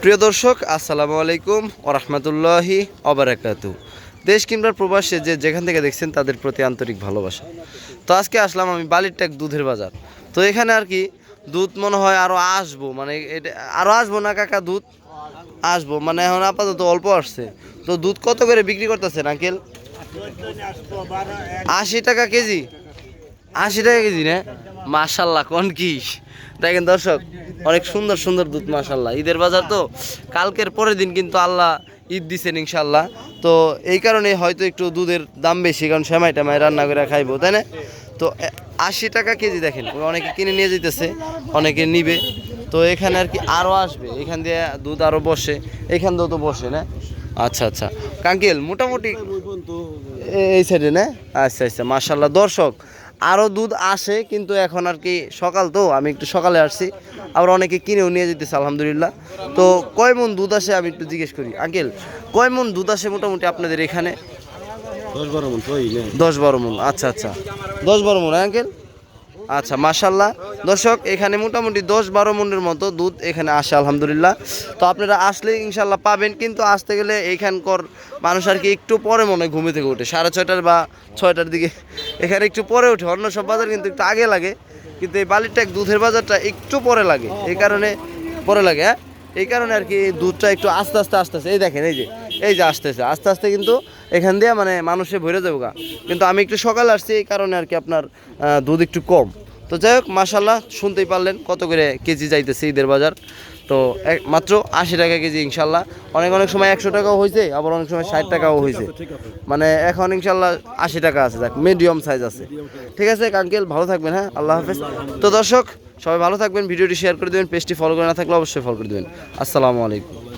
প্রিয় দর্শক, আসসালামু আলাইকুম ওরহমতুল্লাহি অবরাকাতু দেশ কিংবা প্রবাসে যে যেখান থেকে দেখছেন তাদের প্রতি আন্তরিক ভালোবাসা। তো আজকে আসলাম আমি বালির ট্যাক দুধের বাজার। তো এখানে আর কি দুধ মনে হয় আরও আসব মানে এটা আরও আসব না কাকা দুধ? আসব মানে এখন আপাতত অল্প আসছে। তো দুধ কত করে বিক্রি করতেছেন, আঙ্কেল? আশি টাকা কেজি? আশি টাকা কেজি না? মাশাল্লাহ, কোন কি? দেখেন দর্শক, অনেক সুন্দর সুন্দর দুধ, মাশাল্লাহ। ঈদের বাজার তো কালকের পরের দিন কিন্তু আল্লাহ ঈদ দিছেন, ইনশাল্লাহ। তো এই কারণে হয়তো একটু দুধের দাম বেশি, কারণ সেমাই টেমাই রান্না করে খাইবো, তাই না? তো আশি টাকা কেজি দেখেন, অনেকে কিনে নিয়ে যেতেছে অনেকে নিবে। তো এখানে আর কি আরও আসবে, এখান দিয়ে দুধ আরও বসে, এখান দিয়েও তো বসে, না? আচ্ছা আচ্ছা। কাঙ্কেল মোটামুটি এই সাইডে না? আচ্ছা আচ্ছা মার্শাল্লাহ দর্শক আরও দুধ আসে কিন্তু এখন আর কি সকাল তো আমি একটু সকালে আসছি। আবার অনেকে কিনেও নিয়ে যেতেছে আলহামদুলিল্লাহ। তো কয় মন দুধ আসে আমি একটু জিজ্ঞেস করি। আঙ্কেল কয় মন দুধ আসে মোটামুটি আপনাদের এখানে? দশ বারো মন তো দশ বারো মন আচ্ছা আচ্ছা। দশ বারো মন হ্যাঁ আঙ্কেল? আচ্ছা মাশাল্লাহ দর্শক, এখানে মোটামুটি দশ বারো মনের মতো দুধ এখানে আসে, আলহামদুলিল্লাহ। তো আপনারা আসলে ইনশাল্লাহ পাবেন, কিন্তু আসতে গেলে এইখানকার মানুষ আর কি একটু পরে মনে ঘুমে থেকে ওঠে সাড়ে ছয়টার বা ছয়টার দিকে এখানে একটু পরে ওঠে অন্য সব বাজার কিন্তু একটু আগে লাগে। কিন্তু এই বালির ট্যাক দুধের বাজারটা একটু পরে লাগে। এই কারণে পরে লাগে হ্যাঁ? এই কারণে আর কি দুধটা একটু আস্তে আস্তে আস্তে আস্তে। এই দেখেন, এই যে এই যে আস্তে আস্তে আস্তে আস্তে কিন্তু এখান দিয়ে মানে মানুষে ভরে যাবে গা কিন্তু আমি একটু সকাল আসছি, এই কারণে আর কি আপনার দুধ একটু কম। তো যাই হোক মাসাল্লাহ শুনতেই পারলেন কত করে কেজি যাইতেছে ঈদের বাজার। তো মাত্র আশি টাকা কেজি ইনশাল্লাহ অনেক অনেক সময় একশো টাকাও হয়েছে আবার অনেক সময় ষাট টাকাও হয়েছে মানে এখন ইনশাল্লাহ আশি টাকা আছে, যাক মিডিয়াম সাইজ আছে। ঠিক আছে কাঙ্কেল ভালো থাকবেন হ্যাঁ? আল্লাহ হাফেজ। তো দর্শক, সবাই ভালো থাকবেন, ভিডিওটি শেয়ার করে দেবেন পেজটি ফলো করে না থাকলে অবশ্যই ফলো করে দেবেন। আসসালামু আলাইকুম।